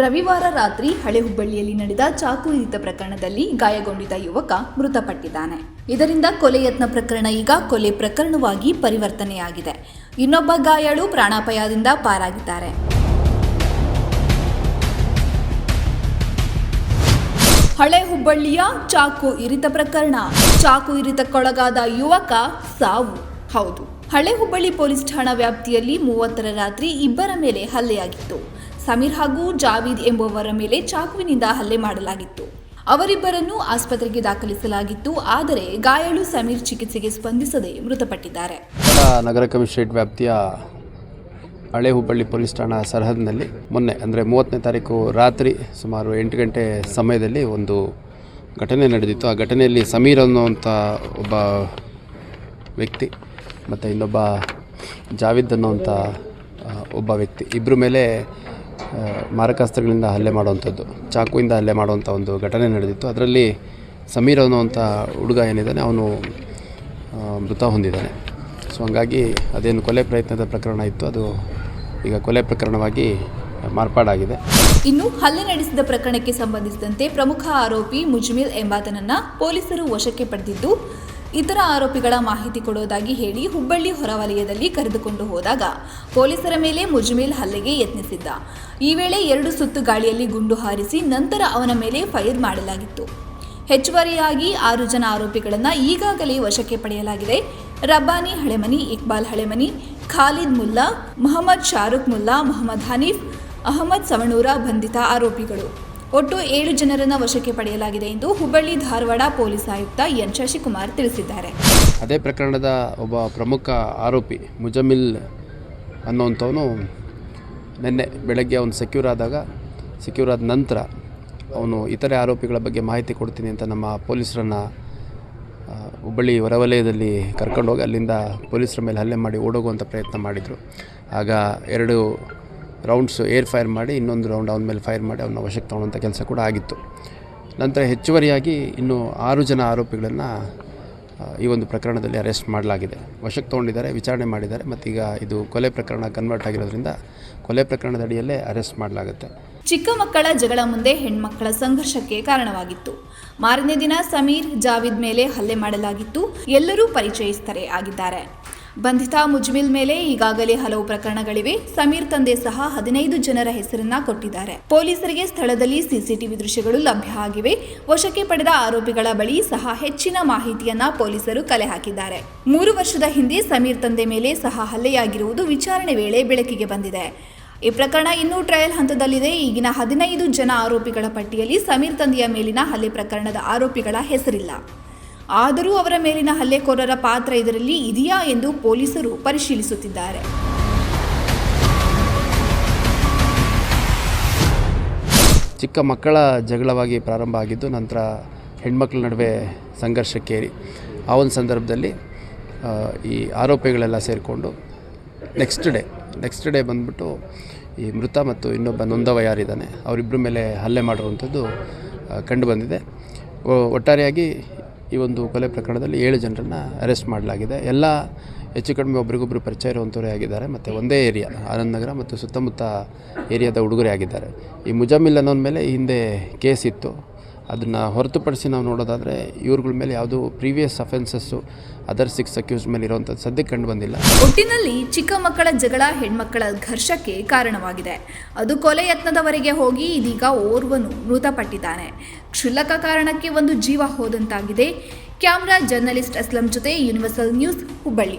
ರವಿವಾರ ರಾತ್ರಿ ಹಳೆ ಹುಬ್ಬಳ್ಳಿಯಲ್ಲಿ ನಡೆದ ಚಾಕು ಇರಿತ ಪ್ರಕರಣದಲ್ಲಿ ಗಾಯಗೊಂಡಿದ್ದ ಯುವಕ ಮೃತಪಟ್ಟಿದ್ದಾನೆ. ಇದರಿಂದ ಕೊಲೆ ಯತ್ನ ಪ್ರಕರಣ ಈಗ ಕೊಲೆ ಪ್ರಕರಣವಾಗಿ ಪರಿವರ್ತನೆಯಾಗಿದೆ. ಇನ್ನೊಬ್ಬ ಗಾಯಾಳು ಪ್ರಾಣಾಪಾಯದಿಂದ ಪಾರಾಗಿದ್ದಾರೆ. ಹಳೆ ಹುಬ್ಬಳ್ಳಿಯ ಚಾಕು ಇರಿತ ಪ್ರಕರಣ. ಚಾಕು ಇರಿತಕ್ಕೊಳಗಾದ ಯುವಕ ಸಾವು. ಹೌದು ಹಳೆ ಹುಬ್ಬಳ್ಳಿ ಪೊಲೀಸ್ ಠಾಣಾ ವ್ಯಾಪ್ತಿಯಲ್ಲಿ ಮೂವತ್ತರ ರಾತ್ರಿ ಇಬ್ಬರ ಮೇಲೆ ಹಲ್ಲೆಯಾಗಿತ್ತು. ಸಮೀರ್ ಹಾಗೂ ಜಾವೀದ್ ಎಂಬುವವರ ಮೇಲೆ ಚಾಕುವಿನಿಂದ ಹಲ್ಲೆ ಮಾಡಲಾಗಿತ್ತು. ಅವರಿಬ್ಬರನ್ನು ಆಸ್ಪತ್ರೆಗೆ ದಾಖಲಿಸಲಾಗಿತ್ತು, ಆದರೆ ಗಾಯಾಳು ಸಮೀರ್ ಚಿಕಿತ್ಸೆಗೆ ಸ್ಪಂದಿಸದೆ ಮೃತಪಟ್ಟಿದ್ದಾರೆ. ನಗರ ಕಮಿಷನರೇಟ್ ವ್ಯಾಪ್ತಿಯ ಹಳೆ ಹುಬ್ಬಳ್ಳಿ ಪೊಲೀಸ್ ಠಾಣಾ ಸರಹದ್ನಲ್ಲಿ ಮೊನ್ನೆ, ಅಂದರೆ ಮೂವತ್ತನೇ ತಾರೀಕು ರಾತ್ರಿ ಸುಮಾರು ಎಂಟು ಗಂಟೆ ಸಮಯದಲ್ಲಿ ಒಂದು ಘಟನೆ ನಡೆದಿತ್ತು. ಆ ಘಟನೆಯಲ್ಲಿ ಸಮೀರ್ ಅನ್ನುವಂಥ ಒಬ್ಬ ವ್ಯಕ್ತಿ ಮತ್ತು ಇನ್ನೊಬ್ಬ ಜಾವಿದ್ ಅನ್ನುವಂಥ ಒಬ್ಬ ವ್ಯಕ್ತಿ ಇಬ್ಬರ ಮೇಲೆ ಮಾರಕಾಸ್ತ್ರಗಳಿಂದ ಹಲ್ಲೆ ಮಾಡುವಂಥದ್ದು, ಚಾಕುವಿಂದ ಹಲ್ಲೆ ಮಾಡುವಂಥ ಒಂದು ಘಟನೆ ನಡೆದಿತ್ತು. ಅದರಲ್ಲಿ ಸಮೀರ್ ಅನ್ನುವಂಥ ಹುಡುಗ ಏನಿದ್ದಾನೆ, ಅವನು ಮೃತ ಹೊಂದಿದ್ದಾನೆ. ಸೊ ಹಂಗಾಗಿ ಅದೇನು ಕೊಲೆ ಪ್ರಯತ್ನದ ಪ್ರಕರಣ ಇತ್ತು. ಅದು ಈಗ ಕೊಲೆ ಪ್ರಕರಣವಾಗಿ ಮಾರ್ಪಾಡಾಗಿದೆ. ಇನ್ನು ಹಲ್ಲೆ ನಡೆಸಿದ ಪ್ರಕರಣಕ್ಕೆ ಸಂಬಂಧಿಸಿದಂತೆ ಪ್ರಮುಖ ಆರೋಪಿ ಮುಜ್ಮಿಲ್ ಎಂಬಾತನನ್ನ ಪೊಲೀಸರು ವಶಕ್ಕೆ ಪಡೆದಿದ್ದು ಇತರ ಆರೋಪಿಗಳ ಮಾಹಿತಿ ಕೊಡೋದಾಗಿ ಹೇಳಿ ಹುಬ್ಬಳ್ಳಿ ಹೊರವಲಯದಲ್ಲಿ ಕರೆದುಕೊಂಡು ಹೋದಾಗ ಪೊಲೀಸರ ಮೇಲೆ ಮುಜ್ಮಿಲ್ ಹಲ್ಲೆಗೆ ಯತ್ನಿಸಿದ್ದ. ಈ ವೇಳೆ ಎರಡು ಸುತ್ತು ಗಾಳಿಯಲ್ಲಿ ಗುಂಡು ಹಾರಿಸಿ ನಂತರ ಅವನ ಮೇಲೆ ಫೈರ್ ಮಾಡಲಾಗಿತ್ತು. ಹೆಚ್ಚುವರಿಯಾಗಿ ಆರು ಜನ ಆರೋಪಿಗಳನ್ನು ಈಗಾಗಲೇ ವಶಕ್ಕೆ ಪಡೆಯಲಾಗಿದೆ. ರಬ್ಬಾನಿ ಹಳೆಮನಿ, ಇಕ್ಬಾಲ್ ಹಳೆಮನಿ, ಖಾಲಿದ್ ಮುಲ್ಲಾ, ಮೊಹಮ್ಮದ್ ಶಾರುಖ್ ಮುಲ್ಲಾ, ಮೊಹಮ್ಮದ್ ಹನೀಫ್, ಅಹಮದ್ ಸವಣೂರ ಬಂಧಿತ ಆರೋಪಿಗಳು. ಒಟ್ಟು ಏಳು ಜನರನ್ನ ವಶಕ್ಕೆ ಪಡೆಯಲಾಗಿದೆ ಎಂದು ಹುಬ್ಬಳ್ಳಿ ಧಾರವಾಡ ಪೊಲೀಸ್ ಆಯುಕ್ತ ಎನ್ ಶಶಿಕುಮಾರ್ ತಿಳಿಸಿದ್ದಾರೆ. ಅದೇ ಪ್ರಕರಣದ ಒಬ್ಬ ಪ್ರಮುಖ ಆರೋಪಿ ಮುಜಮಿಲ್ ಅನ್ನುವಂಥವನು ನಿನ್ನೆ ಬೆಳಗ್ಗೆ ಅವನು ಸೆಕ್ಯೂರ್ ಆದಾಗ ಸೆಕ್ಯೂರ್ ಆದ ನಂತರ ಅವನು ಇತರೆ ಆರೋಪಿಗಳ ಬಗ್ಗೆ ಮಾಹಿತಿ ಕೊಡ್ತೀನಿ ಅಂತ ನಮ್ಮ ಪೊಲೀಸರನ್ನು ಹುಬ್ಬಳ್ಳಿ ಹೊರವಲಯದಲ್ಲಿ ಕರ್ಕೊಂಡೋಗಿ ಅಲ್ಲಿಂದ ಪೊಲೀಸರ ಮೇಲೆ ಹಲ್ಲೆ ಮಾಡಿ ಓಡೋಗುವಂಥ ಪ್ರಯತ್ನ ಮಾಡಿದರು. ಆಗ ಎರಡು ರೌಂಡ್ಸ್ ಏರ್ ಫೈರ್ ಮಾಡಿ, ಇನ್ನೊಂದು ರೌಂಡ್ ಅವನ ಮೇಲೆ ಫೈರ್ ಮಾಡಿ ಅವನ ವಶಕ್ಕೆ ತೊಗೊಳ್ಳೋಂಥ ಕೆಲಸ ಕೂಡ ಆಗಿತ್ತು. ನಂತರ ಹೆಚ್ಚುವರಿಯಾಗಿ ಇನ್ನು ಆರು ಜನ ಆರೋಪಿಗಳನ್ನು ಈ ಒಂದು ಪ್ರಕರಣದಲ್ಲಿ ಅರೆಸ್ಟ್ ಮಾಡಲಾಗಿದೆ. ವಶಕ್ಕೆ ತೊಗೊಂಡಿದ್ದಾರೆ, ವಿಚಾರಣೆ ಮಾಡಿದ್ದಾರೆ, ಮತ್ತೀಗ ಇದು ಕೊಲೆ ಪ್ರಕರಣ ಕನ್ವರ್ಟ್ ಆಗಿರೋದ್ರಿಂದ ಕೊಲೆ ಪ್ರಕರಣದ ಅಡಿಯಲ್ಲೇ ಅರೆಸ್ಟ್ ಮಾಡಲಾಗುತ್ತೆ. ಚಿಕ್ಕ ಮಕ್ಕಳ ಜಗಳ ಮುಂದೆ ಹೆಣ್ಮಕ್ಕಳ ಸಂಘರ್ಷಕ್ಕೆ ಕಾರಣವಾಗಿತ್ತು. ಮಾರನೇ ದಿನ ಸಮೀರ್ ಜಾವಿದ್ ಮೇಲೆ ಹಲ್ಲೆ ಮಾಡಲಾಗಿತ್ತು. ಎಲ್ಲರೂ ಪರಿಚಯಿಸ್ತಾರೆ ಆಗಿದ್ದಾರೆ. ಬಂಧಿತ ಮುಜ್ಮಿಲ್ ಮೇಲೆ ಈಗಾಗಲೇ ಹಲವು ಪ್ರಕರಣಗಳಿವೆ. ಸಮೀರ್ ತಂದೆ ಸಹ ಹದಿನೈದು ಜನರ ಹೆಸರನ್ನ ಕೊಟ್ಟಿದ್ದಾರೆ. ಪೊಲೀಸರಿಗೆ ಸ್ಥಳದಲ್ಲಿ ಸಿಸಿಟಿವಿ ದೃಶ್ಯಗಳು ಲಭ್ಯ ಆಗಿವೆ. ವಶಕ್ಕೆ ಪಡೆದ ಆರೋಪಿಗಳ ಬಳಿ ಸಹ ಹೆಚ್ಚಿನ ಮಾಹಿತಿಯನ್ನ ಪೊಲೀಸರು ಕಲೆ ಹಾಕಿದ್ದಾರೆ. ಮೂರು ವರ್ಷದ ಹಿಂದೆ ಸಮೀರ್ ತಂದೆ ಮೇಲೆ ಸಹ ಹಲ್ಲೆಯಾಗಿರುವುದು ವಿಚಾರಣೆ ವೇಳೆ ಬೆಳಕಿಗೆ ಬಂದಿದೆ. ಈ ಪ್ರಕರಣ ಇನ್ನೂ ಟ್ರಯಲ್ ಹಂತದಲ್ಲಿದೆ. ಈಗಿನ ಹದಿನೈದು ಜನ ಆರೋಪಿಗಳ ಪಟ್ಟಿಯಲ್ಲಿ ಸಮೀರ್ ತಂದೆಯ ಮೇಲಿನ ಹಲ್ಲೆ ಪ್ರಕರಣದ ಆರೋಪಿಗಳ ಹೆಸರಿಲ್ಲ. ಆದರೂ ಅವರ ಮೇಲಿನ ಹಲ್ಲೆಕೋರರ ಪಾತ್ರ ಇದರಲ್ಲಿ ಇದೆಯಾ ಎಂದು ಪೊಲೀಸರು ಪರಿಶೀಲಿಸುತ್ತಿದ್ದಾರೆ. ಚಿಕ್ಕ ಮಕ್ಕಳ ಜಗಳವಾಗಿ ಪ್ರಾರಂಭ ಆಗಿದ್ದು ನಂತರ ಹೆಣ್ಮಕ್ಳ ನಡುವೆ ಸಂಘರ್ಷಕ್ಕೇರಿ ಆ ಒಂದು ಸಂದರ್ಭದಲ್ಲಿ ಈ ಆರೋಪಿಗಳೆಲ್ಲ ಸೇರಿಕೊಂಡು ನೆಕ್ಸ್ಟ್ ಡೇ ನೆಕ್ಸ್ಟ್ ಡೇ ಬಂದ್ಬಿಟ್ಟು ಈ ಮೃತ ಮತ್ತು ಇನ್ನೊಬ್ಬ ನೊಂದವ ಯಾರಿದ್ದಾನೆ ಅವರಿಬ್ಬರ ಮೇಲೆ ಹಲ್ಲೆ ಮಾಡಿರುವಂಥದ್ದು ಕಂಡುಬಂದಿದೆ ಒಟ್ಟಾರೆಯಾಗಿ ಈ ಒಂದು ಕೊಲೆ ಪ್ರಕರಣದಲ್ಲಿ ಏಳು ಜನರನ್ನು ಅರೆಸ್ಟ್ ಮಾಡಲಾಗಿದೆ. ಎಲ್ಲ ಹೆಚ್ಚು ಕಡಿಮೆ ಒಬ್ರಿಗೊಬ್ಬರು ಪರಿಚಯ ಇರುವಂಥವರೇ ಆಗಿದ್ದಾರೆ. ಮತ್ತು ಒಂದೇ ಏರಿಯಾ, ಆನಂದ್ ನಗರ ಮತ್ತು ಸುತ್ತಮುತ್ತ ಏರಿಯಾದ ಹುಡುಗರೇ ಆಗಿದ್ದಾರೆ. ಈ ಮುಜಾಮಿಲ್ ಅನ್ನೋನ ಮೇಲೆ ಹಿಂದೆ ಕೇಸ್ ಇತ್ತು. ಅದನ್ನು ಹೊರತುಪಡಿಸಿ ನಾವು ನೋಡೋದಾದರೆ ಇವ್ರಗಳ ಮೇಲೆ ಯಾವುದೂ previous offences other six accused ಮೇಲೆ ಇರುವಂಥದ್ದು ಸದ್ಯಕ್ಕೆ ಕಂಡು ಬಂದಿಲ್ಲ. ಒಟ್ಟಿನಲ್ಲಿ ಚಿಕ್ಕ ಮಕ್ಕಳ ಜಗಳ ಹೆಣ್ಮಕ್ಕಳ ಘರ್ಷಕ್ಕೆ ಕಾರಣವಾಗಿದೆ. ಅದು ಕೊಲೆ ಯತ್ನದವರೆಗೆ ಹೋಗಿ ಇದೀಗ ಓರ್ವನು ಮೃತಪಟ್ಟಿದ್ದಾನೆ. ಕ್ಷುಲ್ಲಕ ಕಾರಣಕ್ಕೆ ಒಂದು ಜೀವ ಹೋದಂತಾಗಿದೆ. ಕ್ಯಾಮ್ರಾ ಜರ್ನಲಿಸ್ಟ್ ಅಸ್ಲಂ ಜೊತೆ ಯೂನಿವರ್ಸಲ್ ನ್ಯೂಸ್ ಹುಬ್ಬಳ್ಳಿ.